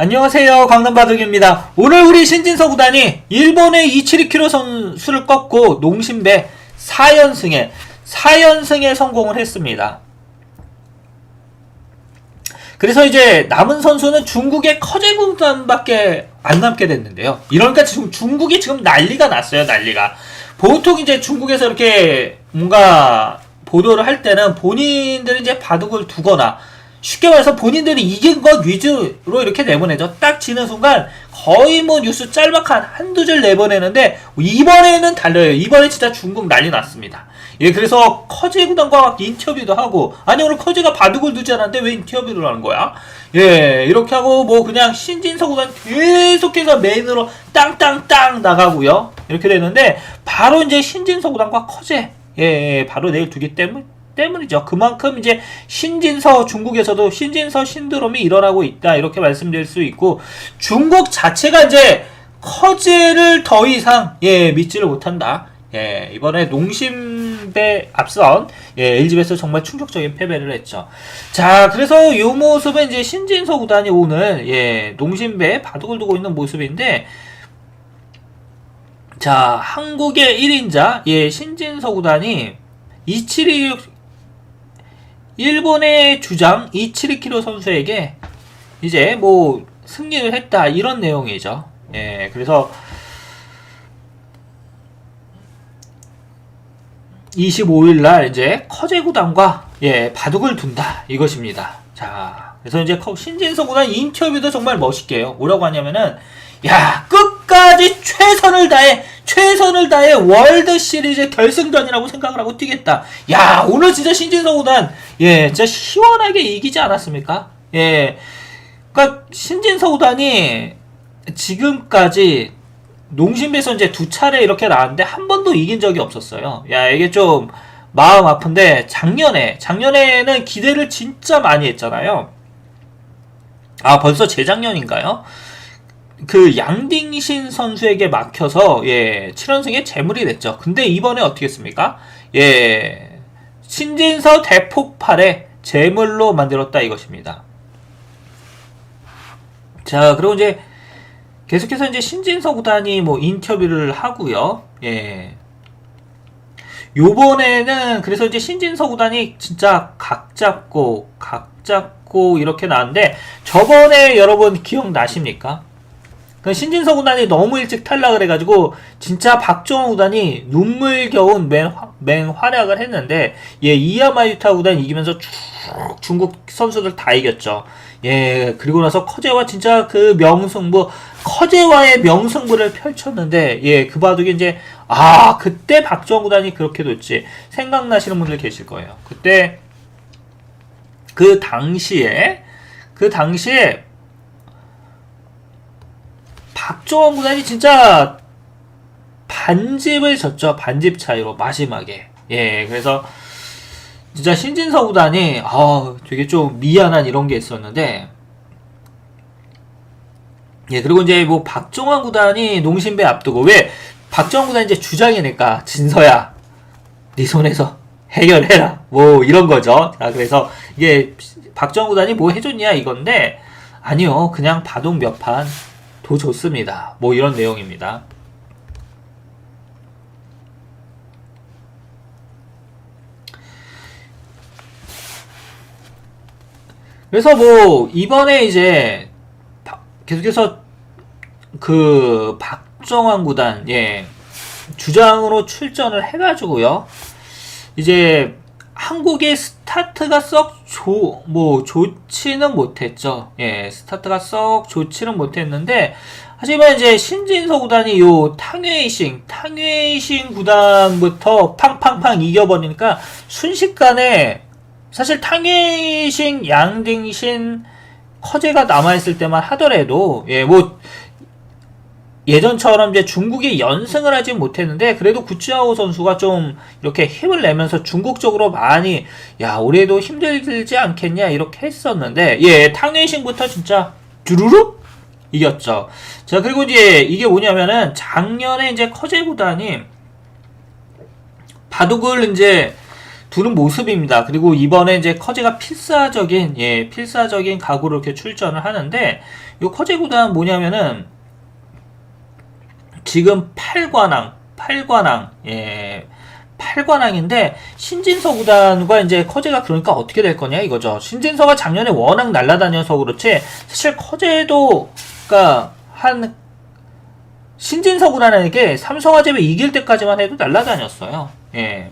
안녕하세요. 강남바둑입니다. 오늘 우리 신진서 구단이 일본의 272kg 선수를 꺾고 농심배 4연승에 4연승에 성공을 했습니다. 그래서 이제 남은 선수는 중국의 커제 구단밖에 안 남게 됐는데요. 이러니까 지금 중국이 지금 난리가 났어요. 난리가. 보통 이제 중국에서 이렇게 뭔가 보도를 할 때는 본인들이 이제 바둑을 두거나 쉽게 말해서 본인들이 이긴 것 위주로 이렇게 내보내죠. 딱 지는 순간 거의 뭐 뉴스 짤막한 한두 줄 내보내는데 이번에는 달라요. 이번에 진짜 중국 난리 났습니다. 예, 그래서 커제 구단과 인터뷰도 하고 아니 오늘 커제가 바둑을 두지 않았는데 왜 인터뷰를 하는 거야? 예, 이렇게 하고 뭐 그냥 신진서 구단 계속해서 메인으로 땅땅땅 나가고요. 이렇게 되는데 바로 이제 신진서 구단과 커제 예, 예, 바로 내일 두기 때문 때문이죠. 그만큼 이제 신진서 중국에서도 신진서 신드롬이 일어나고 있다 이렇게 말씀드릴 수 있고 중국 자체가 이제 커제를 더 이상 예 믿지를 못한다. 예 이번에 농심대 앞선 예 LG에서 정말 충격적인 패배를 했죠. 자 그래서 이 모습은 이제 신진서 구단이 오늘 예 농심배 바둑을 두고 있는 모습인데 자 한국의 1인자 예 신진서 구단이 272 일본의 주장 272kg 선수에게 이제 뭐 승리를 했다 이런 내용이죠. 예, 그래서 25일 날 이제 커제 구단과 예, 바둑을 둔다 이것입니다. 자, 그래서 이제 커- 신진서 구단 인터뷰도 정말 멋있게 해요. 뭐라고 하냐면은 야, 끝까지 최선을 다해 최선을 다해 월드 시리즈 결승전이라고 생각을 하고 뛰겠다. 야, 오늘 진짜 신진서 구단 예, 진짜 시원하게 이기지 않았습니까? 예. 그러니까 신진서 구단이 지금까지 농심에서 이제 두 차례 이렇게 나왔는데 한 번도 이긴 적이 없었어요. 야, 이게 좀 마음 아픈데 작년에 작년에는 기대를 진짜 많이 했잖아요. 아, 벌써 재작년인가요? 그 양딩신 선수에게 막혀서 예, 7연승의 재물이 됐죠. 근데 이번에 어떻게 했습니까? 예. 신진서 대폭발의 재물로 만들었다 이것입니다. 자, 그리고 이제 계속해서 이제 신진서 구단이 뭐 인터뷰를 하고요. 예. 요번에는 그래서 이제 신진서 구단이 진짜 각 잡고 각 잡고 이렇게 나왔는데 저번에 여러분 기억나십니까? 그 신진서 구단이 너무 일찍 탈락을 해가지고 진짜 박정호 구단이 눈물겨운 맨, 화- 맨 활약을 했는데 예 이야마유타 구단 이기면서 쭉 중국 선수들 다 이겼죠. 예 그리고 나서 커제와 진짜 그 명승부 커제와의 명승부를 펼쳤는데 예그 바둑이 이제 아 그때 박정호 구단이 그렇게 뒀지 생각나시는 분들 계실 거예요. 그때 그 당시에 그 당시에 박정원 구단이 진짜 반집을 졌죠. 반집 차이로 마지막에. 예, 그래서 진짜 신진서 구단이 아, 되게 좀 미안한 이런 게 있었는데 예, 그리고 이제 뭐 박정환 구단이 농심배 앞두고 왜 박정환 구단이 이제 주장이니까 진서야 네 손에서 해결해라 뭐 이런 거죠. 자, 그래서 이게 박정환 구단이 뭐 해줬냐 이건데 아니요, 그냥 바둑 몇판 더 좋습니다. 뭐 이런 내용입니다. 그래서 뭐 이번에 이제 바- 계속해서 그 박정환 구단 예 주장으로 출전을 해가지고요 이제 한국의 스타트가 썩 좋, 뭐, 좋지는 못했죠. 예, 스타트가 썩 좋지는 못했는데, 하지만 이제 신진서 구단이 요 탕웨이싱, 탕웨이싱 구단부터 팡팡팡 이겨버리니까 순식간에 사실 탕웨이싱, 양딩신, 커제가 남아있을 때만 하더라도, 예, 뭐, 예전처럼 이제 중국이 연승을 하지 못했는데 그래도 구치아오 선수가 좀 이렇게 힘을 내면서 중국 쪽으로 많이 야 올해도 힘들지 않겠냐 이렇게 했었는데 예 탕웨이싱부터 진짜 주르륵 이겼죠. 자 그리고 이제 이게 뭐냐면은 작년에 이제 커제 구단이 바둑을 이제 두는 모습입니다. 그리고 이번에 이제 커제가 필사적인 예 필사적인 각오로 이렇게 출전을 하는데 요 커제 구단 뭐냐면은 지금 8관왕 8관왕 예 8관왕인데 신진서 구단과 이제 커제가 그러니까 어떻게 될 거냐 이거죠. 신진서가 작년에 워낙 날라다녀서 그렇지 사실 커제도 그러니까 한 신진서 구단에게 삼성화재를 이길 때까지만 해도 날라다녔어요. 예.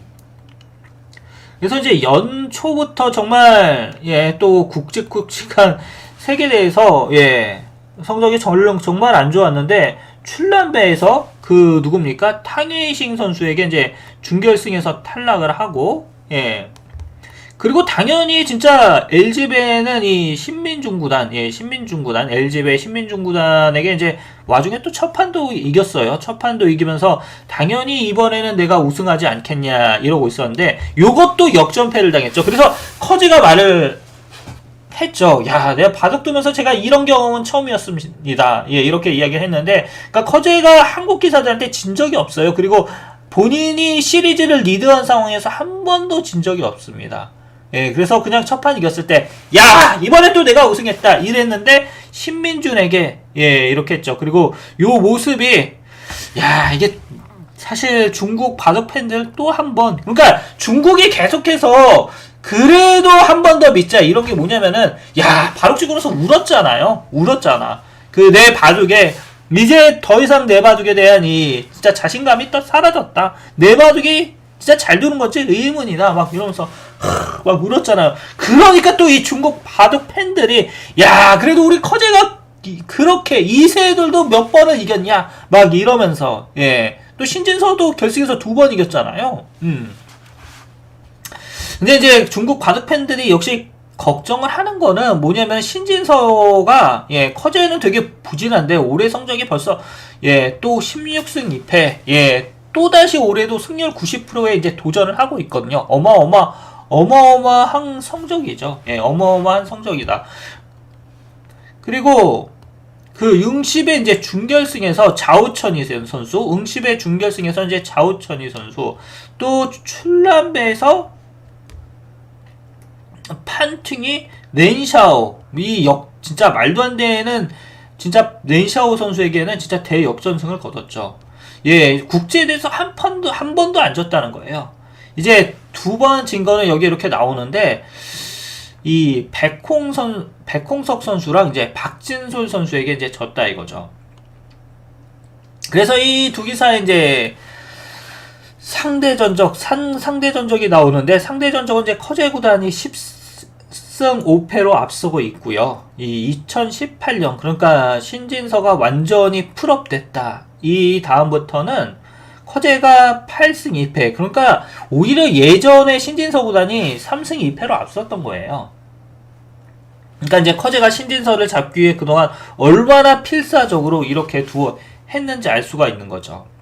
그래서 이제 연초부터 정말 예 또 굵직굵직한 세계대에서 예 성적이 정말 정말 안 좋았는데 출란배에서 그 누굽니까 탕웨이싱 선수에게 이제 준결승에서 탈락을 하고 예 그리고 당연히 진짜 LG배는 이 신민중구단, 예, 신민중구단, LG배 신민중구단에게 이제 와중에 또 첫 판도 이겼어요. 첫 판도 이기면서 당연히 이번에는 내가 우승하지 않겠냐 이러고 있었는데 요것도 역전패를 당했죠. 그래서 커지가 말을 했죠. 야, 내가 바둑 두면서 제가 이런 경험은 처음이었습니다. 예, 이렇게 이야기를 했는데, 그러니까 커제가 한국 기사들한테 진 적이 없어요. 그리고 본인이 시리즈를 리드한 상황에서 한 번도 진 적이 없습니다. 예, 그래서 그냥 첫판 이겼을 때, 야! 이번엔 또 내가 우승했다! 이랬는데, 신민준에게, 예, 이렇게 했죠. 그리고 요 모습이, 야, 이게, 사실 중국 바둑 팬들 또 한 번, 그러니까 중국이 계속해서, 그래도 한 번 더 믿자. 이런 게 뭐냐면은, 야, 바둑 치고나서 울었잖아요. 울었잖아. 그 내 바둑에, 이제 더 이상 내 바둑에 대한 이, 진짜 자신감이 또 사라졌다. 내 바둑이 진짜 잘 두는 거지? 의문이다. 막 이러면서, 막 울었잖아요. 그러니까 또 이 중국 바둑 팬들이 야 그래도 우리 커제가 이- 그렇게 이세들도 몇 번을 이겼냐 막 이러면서 예또 신진서도 결승에서 두 번 이겼잖아요. 음. 근데 이제 중국 바둑 팬들이 역시 걱정을 하는 거는 뭐냐면 신진서가 예 커제는 되게 부진한데 올해 성적이 벌써 예 또 16승 2패 예 또 다시 올해도 승률 90%에 이제 도전을 하고 있거든요. 어마어마 어마어마한 성적이죠. 예, 어마어마한 성적이다. 그리고 그 응십의 이제 준결승에서 자우천이 선수, 응십의 준결승에서 이제 자우천이 선수, 또 출란배에서 판팅이 렌샤오 이역 진짜 말도 안 되는 진짜 렌샤오 선수에게는 진짜 대역전승을 거뒀죠. 예, 국제에 대해서 한 번도 한 번도 안 졌다는 거예요. 이제 두 번 진 거는 여기 이렇게 나오는데 이 백홍선 백홍석 선수랑 이제 박진솔 선수에게 이제 졌다 이거죠. 그래서 이 두 기사에 이제 상대 전적 상, 상대 전적이 나오는데 상대 전적은 이제 커제 구단이 10승 5패로 앞서고 있고요. 이 2018년 그러니까 신진서가 완전히 풀업됐다. 이 다음부터는 커제가 8승 2패. 그러니까 오히려 예전에 신진서 구단이 3승 2패로 앞섰던 거예요. 그러니까 이제 커제가 신진서를 잡기 위해 그동안 얼마나 필사적으로 이렇게 두어 했는지 알 수가 있는 거죠.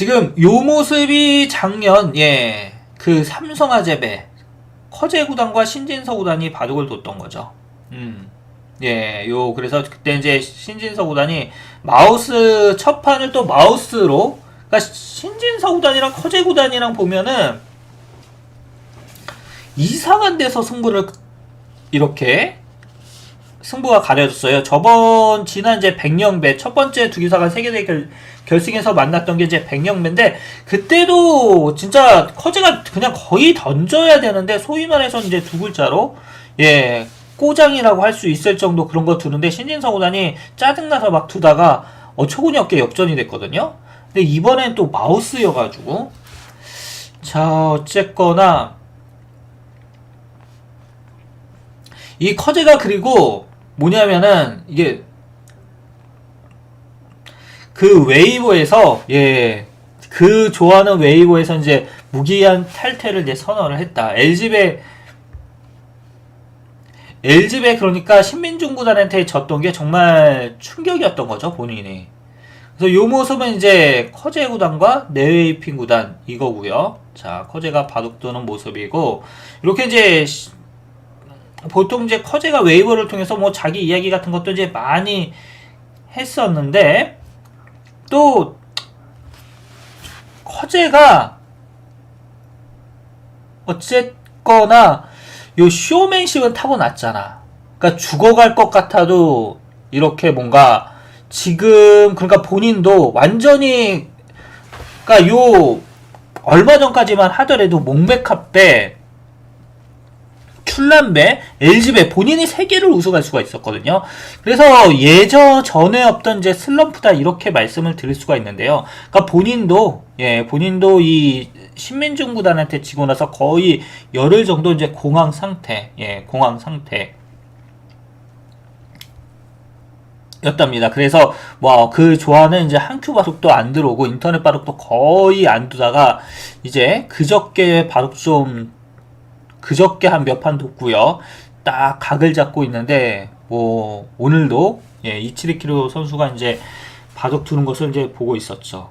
지금 요 모습이 작년 예 그 삼성화재배 커제 구단과 신진서 구단이 바둑을 뒀던 거죠. 음. 예, 요 그래서 그때 이제 신진서 구단이 마우스 첫 판을 또 마우스로 그러니까 신진서 구단이랑 커제 구단이랑 보면은 이상한 데서 승부를 이렇게 승부가 가려졌어요. 저번 지난 이제 백령배 첫 번째 두 기사가 세계 대 결 결승에서 만났던 게 이제 백령배인데 그때도 진짜 커즈가 그냥 거의 던져야 되는데 소위 말해서 이제 두 글자로 예 꼬장이라고 할 수 있을 정도 그런 거 두는데 신진성 구단이 짜증나서 막 두다가 어처구니 없게 역전이 됐거든요. 근데 이번엔 또 마우스여가지고 자 어쨌거나 이 커즈가 그리고 뭐냐면은 이게 그 웨이브에서 예. 그 좋아하는 웨이브에서 이제 무기한 탈퇴를 이제 선언을 했다. LG배 LG배 그러니까 신민중 구단한테 졌던 게 정말 충격이었던 거죠, 본인이. 그래서 요 모습은 이제 커제 구단과 네웨이핑 구단 이거고요. 자, 커제가 바둑 두는 모습이고 이렇게 이제 시- 보통 이제 커제가 웨이버를 통해서 뭐 자기 이야기 같은 것도 이제 많이 했었는데 또 커제가 어쨌거나 요 쇼맨십은 타고났잖아. 그러니까 죽어갈 것 같아도 이렇게 뭔가 지금 그러니까 본인도 완전히 그러니까 요 얼마 전까지만 하더라도 몽백합 때 출란배, LG배 본인이 세 개를 우승할 수가 있었거든요. 그래서 예전 전에 없던 이제 슬럼프다 이렇게 말씀을 드릴 수가 있는데요. 그러니까 본인도 예 본인도 이 신민중 구단한테 지고 나서 거의 열흘 정도 이제 공황 상태, 예 공황 상태. 였답니다. 그래서 뭐 그 조화는 이제 한 큐 바둑도 안 들어오고 인터넷 바둑도 거의 안 두다가 이제 그저께 바둑 좀 그저께 한 몇 판 뒀고요. 딱 각을 잡고 있는데 뭐 오늘도 예, 이치리키로 선수가 이제 바둑 두는 것을 이제 보고 있었죠.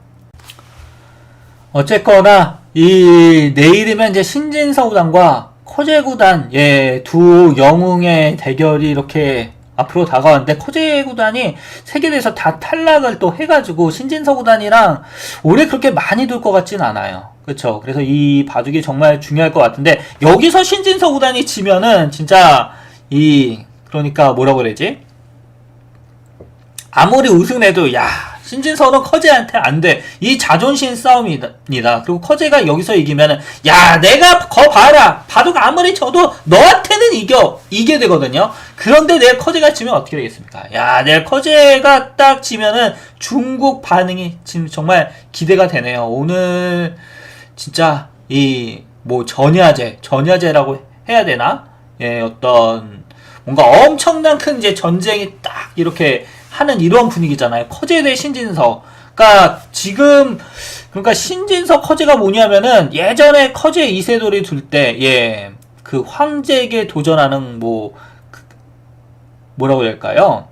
어쨌거나 이 내일이면 이제 신진서구단과 커제구단 예, 두 영웅의 대결이 이렇게 앞으로 다가왔는데 커제구단이 세계대에서 다 탈락을 또 해가지고 신진서 구단이랑 올해 그렇게 많이 둘 것 같진 않아요. 그렇죠. 그래서 이 바둑이 정말 중요할 것 같은데 여기서 신진서 구단이 지면은 진짜 이 그러니까 뭐라고 그러지? 아무리 우승해도 야 신진서는 커제한테 안 돼. 이 자존심 싸움이니다. 그리고 커제가 여기서 이기면은 야 내가 거 봐라. 바둑 아무리 쳐도 너한테는 이겨 이게 되거든요. 그런데 내 커제가 지면 어떻게 되겠습니까? 야 내 커제가 딱 지면은 중국 반응이 지금 정말 기대가 되네요. 오늘 진짜 이 뭐 전야제 전야제라고 해야 되나? 예 어떤 뭔가 엄청난 큰 이제 전쟁이 딱 이렇게 하는 이런 분위기잖아요. 커제 대 신진서. 그러니까 지금 그러니까 신진서 커제가 뭐냐면은 예전에 커제 이세돌이 둘 때 예. 그 황제에게 도전하는 뭐 그- 뭐라고 할까요?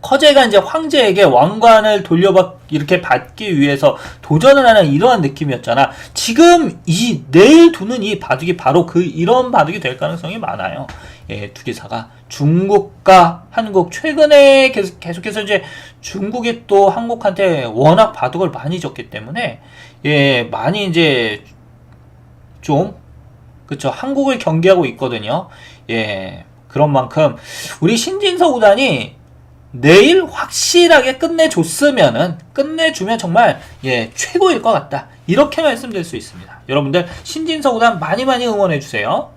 커제가 이제 황제에게 왕관을 돌려받 이렇게 받기 위해서 도전을 하는 이러한 느낌이었잖아. 지금 이 내일 두는 이 바둑이 바로 그 이런 바둑이 될 가능성이 많아요. 예, 투기사가 중국과 한국 최근에 계속, 계속 해서 이제 중국이 또 한국한테 워낙 바둑을 많이 줬기 때문에 예, 많이 이제 좀 그쵸 한국을 경기하고 있거든요. 예, 그런 만큼 우리 신진서 구단이 내일 확실하게 끝내줬으면은 끝내주면 정말 예 최고일 것 같다 이렇게 말씀드릴 수 있습니다. 여러분들 신진서 구단 많이 많이 응원해 주세요.